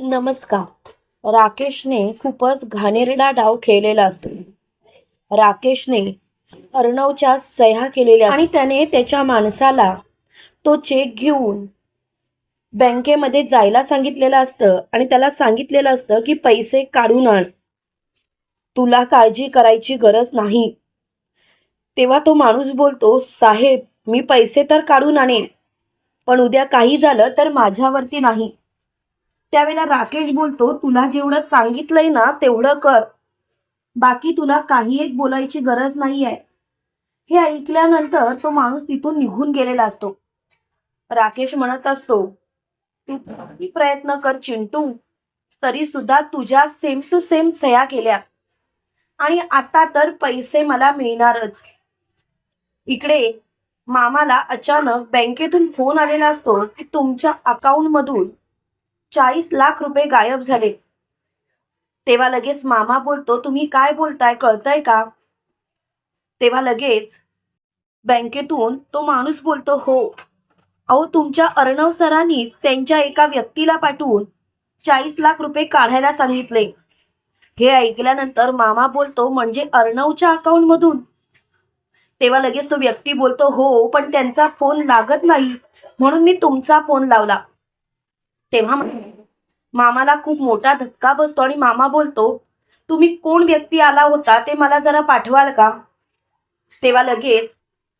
नमस्कार. राकेशने खूपच घाणेरडा डाव खेळलेला असतो. राकेशने अर्णवच्या सह्या केलेल्या आणि त्याने त्याच्या माणसाला तो चेक घेऊन बँकेमध्ये जायला सांगितलेलं असतं आणि त्याला सांगितलेलं असतं की पैसे काढून आण. तुला काळजी करायची गरज नाही. तेव्हा तो माणूस बोलतो साहेब मी पैसे तर काढून आणेन पण उद्या काही झालं तर माझ्यावरती नाही. त्यावेळेला राकेश बोलतो तुला जेवढं सांगितलंय ना तेवढं कर. बाकी तुला काही एक बोलायची गरज नाही आहे हे ऐकल्यानंतर तो माणूस तिथून निघून गेलेला असतो. राकेश म्हणत असतो तू प्रयत्न कर चिंटू तरी सुद्धा तुझ्या सेम टू सेम सह्या केल्या. आणि आता तर पैसे मला मिळणारच. इकडे मामाला अचानक बँकेतून फोन आलेला असतो की तुमच्या अकाउंट मधून चाळीस लाख रुपये गायब झाले. तेव्हा लगेच मामा बोलतो तुम्ही काय बोलताय कळतंय का? तेव्हा लगेच बँकेतून तो माणूस बोलतो हो अहो तुमच्या अर्णव सरांनी त्यांच्या एका व्यक्तीला पाठवून चाळीस लाख रुपये काढायला सांगितले. हे ऐकल्यानंतर मामा बोलतो म्हणजे अर्णवच्या अकाउंट मधून तेव्हा लगेच तो व्यक्ती बोलतो हो पण त्यांचा फोन लागत नाही म्हणून मी तुमचा फोन लावला. तेव्हा मामाला खूप मोठा धक्का बसतो आणि मामा बोलतो तुम्ही कोण व्यक्ती आला होता ते मला जरा पाठवाल का? तेव्हा लगेच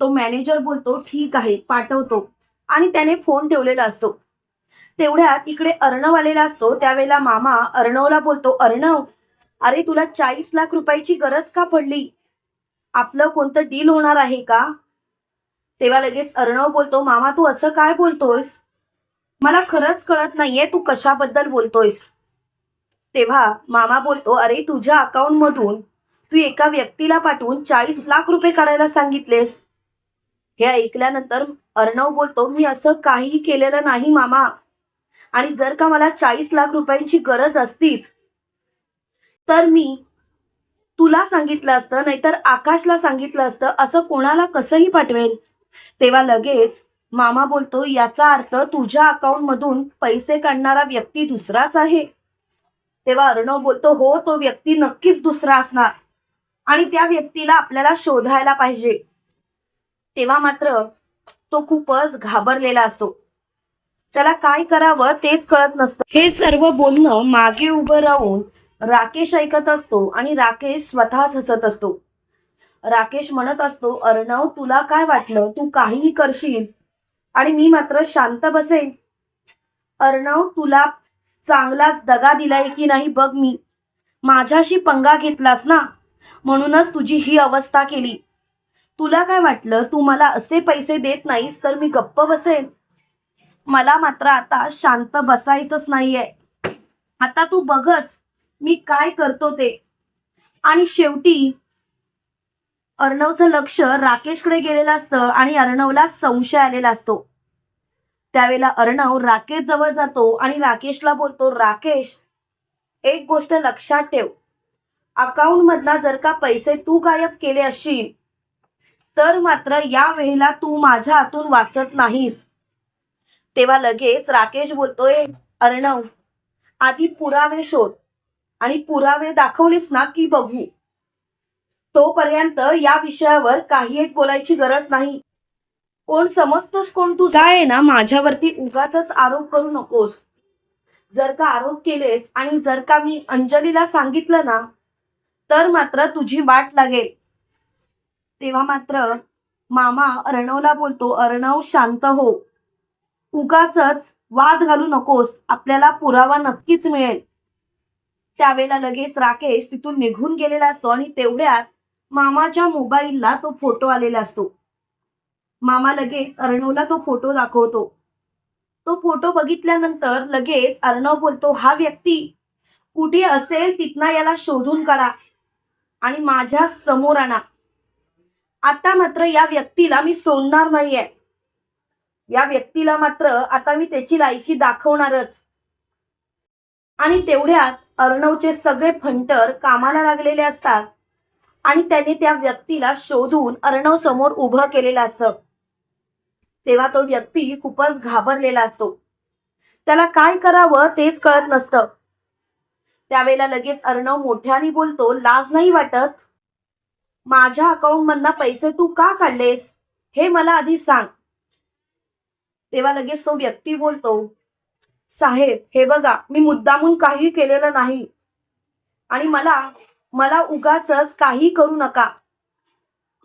तो मॅनेजर बोलतो ठीक आहे पाठवतो. आणि त्याने फोन ठेवलेला असतो. तेवढ्यात इकडे अर्णव आलेला असतो. त्यावेळेला मामा अर्णवला बोलतो अर्णव अरे तुला चाळीस लाख रुपयाची गरज का पडली? आपलं कोणतं डील होणार आहे का? तेव्हा लगेच अर्णव बोलतो मामा तू असं काय बोलतोयस? मला खरंच कळत नाहीये तू कशाबद्दल बोलतोयस. तेव्हा मामा बोलतो अरे तुझ्या अकाउंट मधून तू एका व्यक्तीला पाठवून चाळीस लाख रुपये काढायला सांगितलेस. हे ऐकल्यानंतर अर्णव बोलतो मी असं काहीही केलेलं नाही मामा. आणि जर का मला चाळीस लाख रुपयांची गरज असतीच तर मी तुला सांगितलं असतं नाहीतर आकाशला सांगितलं असतं असं कोणाला कसंही पाठवेल तेव्हा लगेच मामा बोलतो याचा अर्थ तुझ्या अकाउंट मधून पैसे काढणारा व्यक्ती दुसराच आहे. तेव्हा अर्णव बोलतो हो तो व्यक्ती नक्कीच दुसरा असणार. आणि त्या व्यक्तीला आपल्याला शोधायला पाहिजे. तेव्हा मात्र तो खूपच घाबरलेला असतो. त्याला काय करावं तेच कळत नसतं. हे सर्व बोलणं मागे उभं राहून राकेश ऐकत असतो आणि राकेश स्वतःच हसत असतो. राकेश म्हणत असतो अर्णव तुला काय वाटलं? तू काहीही करशील आणि मी मात्र शांत बसेन. अर्णव तुला चांगलाच दगा दिलाय की नाही बघ मी. माझ्याशी पंगा घेतलास ना? म्हणूनच तुझी ही अवस्था केली. तुला काय वाटलं? तू मला असे पैसे देत नाहीस तर मी गप्प बसेन. मला मात्र आता शांत बसायचंच नाहीये. आता तू बघच मी काय करतो ते. आणि शेवटी अर्णवचं लक्ष राकेशकडे गेलेलं असतं आणि अर्णवला संशय आलेला असतो. त्यावेळेला अर्णव राकेश जवळ जातो आणि राकेशला बोलतो राकेश एक गोष्ट लक्षात ठेव. अकाउंट मधला जर का पैसे तू गायब केले असशील तर मात्र या वेळेला तू माझ्या हातून वाचत नाहीस. तेव्हा लगेच राकेश बोलतोय अर्णव आधी पुरावे शोध आणि पुरावे दाखवलीस ना की बघू. तोपर्यंत या विषयावर काही एक बोलायची गरज नाही. कोण समजतोस कोण तू काय ना माझ्यावरती उगाच आरोप करू नकोस. जर का आरोप केलेस आणि जर का मी अंजलीला सांगितलं ना तर मात्र तुझी वाट लागेल. तेव्हा मात्र मामा अर्णवला बोलतो अर्णव शांत हो. उगाच वाद घालू नकोस. आपल्याला पुरावा नक्कीच मिळेल. त्यावेळेला लगेच राकेश तिथून निघून गेलेला असतो आणि तेवढ्यात मामाच्या मोबाईलला तो फोटो आलेला असतो. मामा लगेच अर्णवला तो फोटो दाखवतो. तो फोटो बघितल्यानंतर लगेच अर्णव बोलतो हा व्यक्ती कुठे असेल तिथना याला शोधून काढा आणि माझ्यासमोर आणा. आता मात्र या व्यक्तीला मी सोडणार नाहीये. या व्यक्तीला मात्र आता मी त्याची लायकी दाखवणारच. आणि तेवढ्यात अर्णवचे सगळे फंटर कामाला लागलेले असतात. आणि त्याने त्या व्यक्तीला शोधून अर्णव समोर उभं केलेलं असतं. तेव्हा तो व्यक्ती खूपच घाबरलेला असतो. त्याला काय करावं तेच कळत नसतं. त्यावेळेला लगेच अर्णव मोठ्याने बोलतो लाज नाही वाटत? माझ्या अकाउंट मधनं पैसे तू का काढलेस? हे मला आधी सांग. तेव्हा लगेच तो व्यक्ती बोलतो साहेब हे बघा मी मुद्दामून काही केलेलं नाही आणि मला मला उगाच काही करू नका.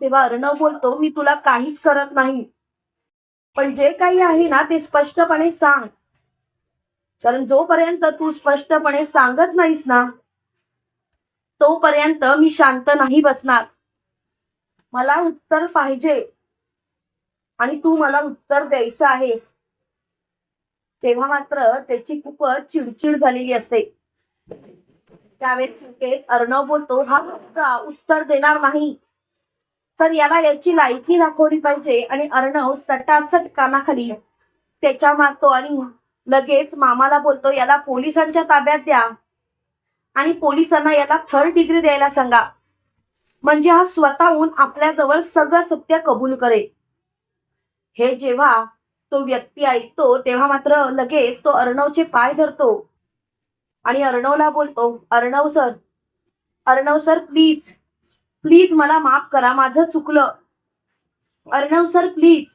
तेव्हा अर्णव बोलतो मी तुला काहीच करत नाही. पण जे काही आहे ना ते स्पष्टपणे सांग. कारण जोपर्यंत तू स्पष्टपणे सांगत नाहीस ना तोपर्यंत मी शांत नाही बसणार. मला उत्तर पाहिजे. आणि तू मला उत्तर द्यायचं आहेस. तेव्हा मात्र त्याची खूपच चिडचिड झालेली असते. त्यावेळेस अर्णव बोलतो हा मुलगा उत्तर देणार नाही. तर याला याची लायकी दाखवली पाहिजे आणि अर्णव सटासट कानाखाली त्याच्या मागतो आणि लगेच मामाला बोलतो याला पोलिसांच्या ताब्यात द्या आणि पोलिसांना याला थर्ड डिग्री द्यायला सांगा. म्हणजे हा स्वतःहून आपल्याजवळ सगळं सत्य कबूल करे हे जेव्हा तो व्यक्ती ऐकतो तेव्हा मात्र लगेच तो अर्णवचे पाय धरतो. आणि अर्णवला बोलतो Arnav sir Arnav sir please please मला माफ करा माझं चुकलं. अर्णव सर प्लीज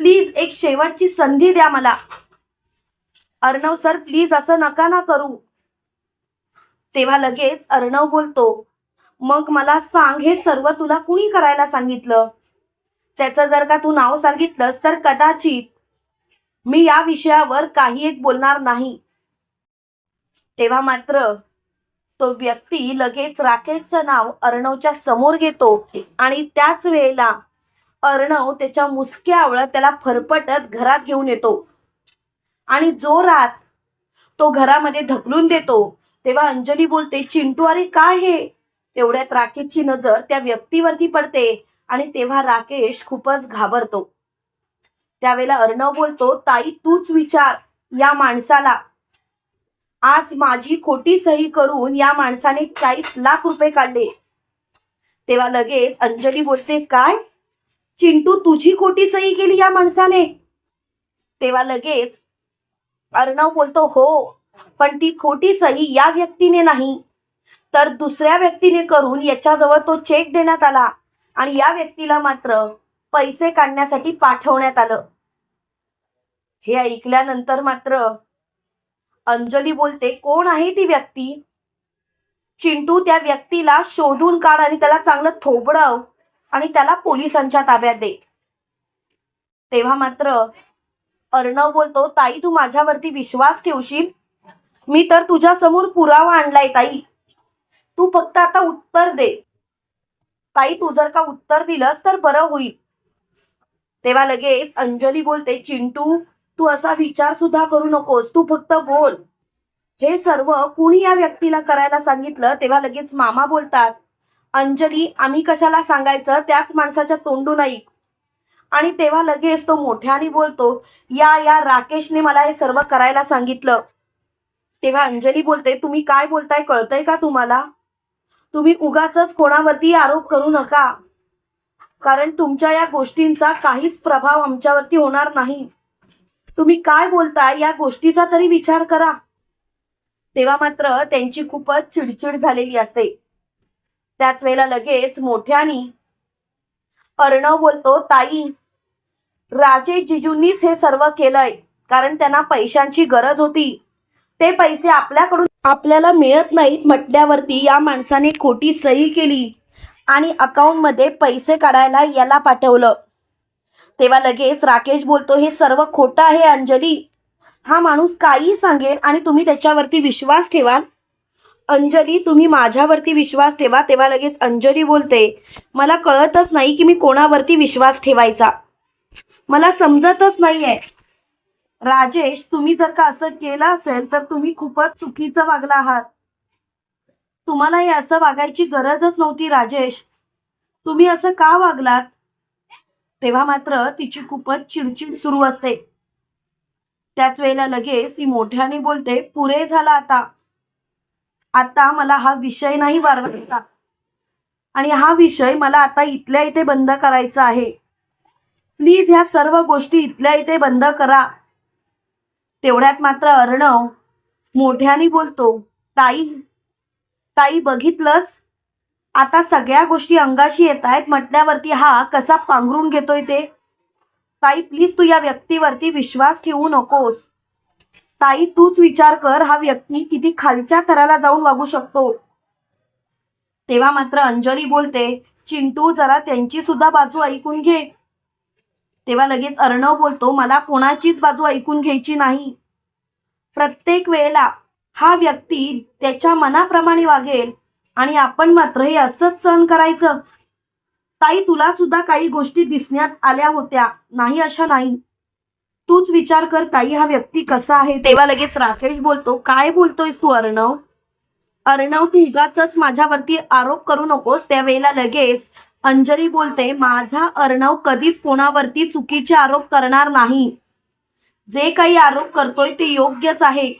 प्लीज एक शेवटची संधी द्या मला. अर्णव सर प्लीज असं नका ना करू. तेव्हा लगेच अर्णव बोलतो मग मला सांग हे सर्व तुला कुणी करायला सांगितलं? त्याचं जर का तू नाव सांगितलंस तर कदाचित मी या विषयावर काही एक बोलणार नाही. तेव्हा मात्र तो व्यक्ती लगेच राकेशचं नाव अर्णवच्या समोर घेतो आणि त्याच वेळेला अर्णव त्याच्या मुसक्यावळ त्याला फरफटत घरात घेऊन येतो. आणि जोरात तो घरामध्ये ढकलून देतो तेव्हा अंजली बोलते चिंटू अरे काय हे? तेवढ्यात राकेशची नजर त्या व्यक्तीवरती पडते आणि तेव्हा राकेश खूपच घाबरतो. त्यावेळेला अर्णव बोलतो ताई तूच विचार या माणसाला. आज माझी खोटी सही करून या माणसाने चाळीस लाख रुपये काढले. तेव्हा लगेच अंजली बोलते काय? चिंटू तुझी खोटी सही केली या माणसाने. तेव्हा लगेच अर्णव बोलतो हो पण ती खोटी सही या व्यक्तीने नाही. तर दुसऱ्या व्यक्तीने करून याच्याजवळ तो चेक देण्यात आला आणि या व्यक्तीला मात्र पैसे काढण्यासाठी पाठवण्यात आलं. हे ऐकल्यानंतर मात्र अंजली बोलते कोण आहे ती व्यक्ती? चिंटू त्या व्यक्तीला शोधून काढ आणि त्याला चांगलं थोबडव आणि त्याला पोलिसांच्या ताब्यात दे. तेव्हा मात्र अर्णव बोलतो ताई तू माझ्यावरती विश्वास ठेवशील? मी तर तुझ्या समोर पुरावा आणलाय ताई. तू फक्त आता उत्तर दे. ताई तू जर का उत्तर दिलंस तर बरं होईल. तेव्हा लगेच अंजली बोलते चिंटू तू असा विचार सुद्धा करू नकोस. तू फक्त बोल. हे सर्व कुणी या व्यक्तीला करायला सांगितलं तेव्हा लगेच मामा बोलतात अंजली आम्ही कशाला सांगायचं? त्याच माणसाच्या तोंडून ऐक. आणि तेव्हा लगेच तो मोठ्याने बोलतो या या राकेशने मला हे सर्व करायला सांगितलं. तेव्हा अंजली बोलते तुम्ही काय बोलताय? कळतंय का तुम्हाला? तुम्ही उगाच कोणावरती आरोप करू नका. कारण तुमच्या या गोष्टींचा काहीच प्रभाव आमच्यावरती होणार नाही. तुम्ही काय बोलता या गोष्टीचा तरी विचार करा. तेव्हा मात्र त्यांची खूपच चिडचिड झालेली असते. त्याच वेळेला लगेच मोठ्यानी अर्णव बोलतो ताई राजे जिजूंनीच हे सर्व केलंय कारण त्यांना पैशांची गरज होती. ते पैसे आपल्याकडून आपल्याला मिळत नाहीत म्हटल्यावरती या माणसाने खोटी सही केली आणि अकाउंटमध्ये पैसे काढायला याला पाठवलं. तेव्हा लगेच राकेश बोलतो हे सर्व खोटं आहे अंजली. हा माणूस काही सांगेल आणि तुम्ही त्याच्यावरती विश्वास ठेवाल. अंजली तुम्ही माझ्यावरती विश्वास ठेवा. तेव्हा लगेच अंजली बोलते मला कळतच नाही की मी कोणावरती विश्वास ठेवायचा. मला समजतच नाहीये. राजेश तुम्ही जर का असं केलं असेल तर तुम्ही खूपच चुकीचं वागला आहात. तुम्हाला हे असं वागायची गरजच नव्हती राजेश. तुम्ही असं का वागलात? तेव्हा मात्र तिची खूपच चिडचिड सुरू असते. त्याच वेळेला लगेच ती मोठ्याने बोलते पुरे झाला आता. आता मला हा विषय नाही वाढवायचा आणि हा विषय मला आता इथल्या इथे बंद करायचा आहे. प्लीज ह्या सर्व गोष्टी इथल्या इथे बंद करा. तेवढ्यात मात्र अर्णव मोठ्याने बोलतो ताई ताई बघितलंस? आता सगळ्या गोष्टी अंगाशी येत आहेत. म्हटल्यावरती हा कसा पांघरून घेतोय ते? ताई प्लीज तू या व्यक्तीवरती विश्वास ठेवू नकोस. ताई तूच विचार कर. हा व्यक्ती किती खालच्या थराला जाऊन वागू शकतो? तेव्हा मात्र अंजली बोलते चिंटू जरा त्यांची सुद्धा बाजू ऐकून घे. तेव्हा लगेच अर्णव बोलतो मला कोणाचीच बाजू ऐकून घ्यायची नाही. प्रत्येक वेळेला हा व्यक्ती त्याच्या मनाप्रमाणे वागेल आणि आपण मात्र हे असंच सहन करायचं. ताई तुला सुद्धा काही गोष्टी दिसण्यात आल्या होत्या. नाही अशा नाही. तूच विचार कर ताई हा व्यक्ती कसा आहे तेव्हा लगेच राकेश बोलतो काय बोलतोयस तू अर्णव? अर्णव तू माझ्यावरती आरोप करू नकोस त्यावेळेला लगेच अंजली बोलते माझा अर्णव कधीच कोणावरती चुकीचे आरोप करणार नाही. जे काही आरोप करतोय ते योग्यच आहे.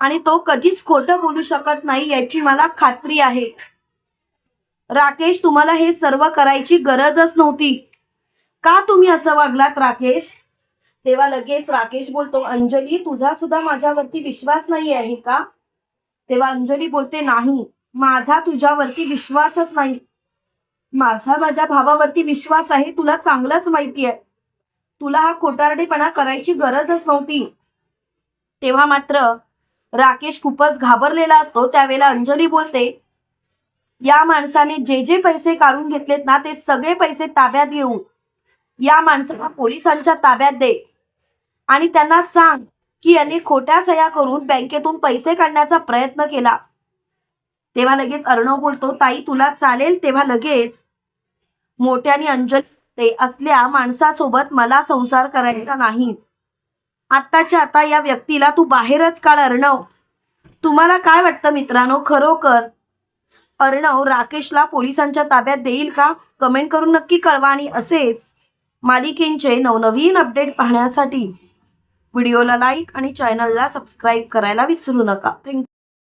आणि तो कधीच खोटं बोलू शकत नाही याची मला खात्री आहे. राकेश तुम्हाला हे सर्व करायची गरजच नव्हती. का तुम्ही असं वागलात राकेश? तेव्हा लगेच राकेश बोलतो अंजली तुझा सुद्धा माझ्यावरती विश्वास नाही आहे का? तेव्हा अंजली बोलते नाही माझा तुझ्यावरती विश्वासच नाही. माझा माझ्या भावावरती विश्वास आहे तुला चांगलंच माहिती आहे तुला हा खोटारडेपणा करायची गरजच नव्हती. तेव्हा मात्र राकेश खूपच घाबरलेला असतो त्यावेळेला अंजली बोलते या माणसाने जे जे पैसे काढून घेतलेत ना ते सगळे पैसे ताब्यात घेऊन या माणसाला पोलिसांच्या ताब्यात दे. आणि त्यांना सांग की यांनी खोट्या सह्या करून बँकेतून पैसे काढण्याचा प्रयत्न केला. तेव्हा लगेच अर्णव बोलतो ताई तुला चालेल तेव्हा लगेच. मोठ्याने अंजली ते असल्या माणसासोबत मला संसार करायचा नाही. आत्ताच्या आता या व्यक्तीला तू बाहेरच काढ अर्णव. तुम्हाला काय वाटतं मित्रांनो? खरोखर अर्णव राकेशला पोलिसांच्या ताब्यात देईल का? कमेंट करून नक्की कळवा आणि असेच मालिकेंचे नवनवीन अपडेट पाहण्यासाठी व्हिडिओला लाईक आणि चॅनलला सबस्क्राईब करायला विसरू नका. थँक्यू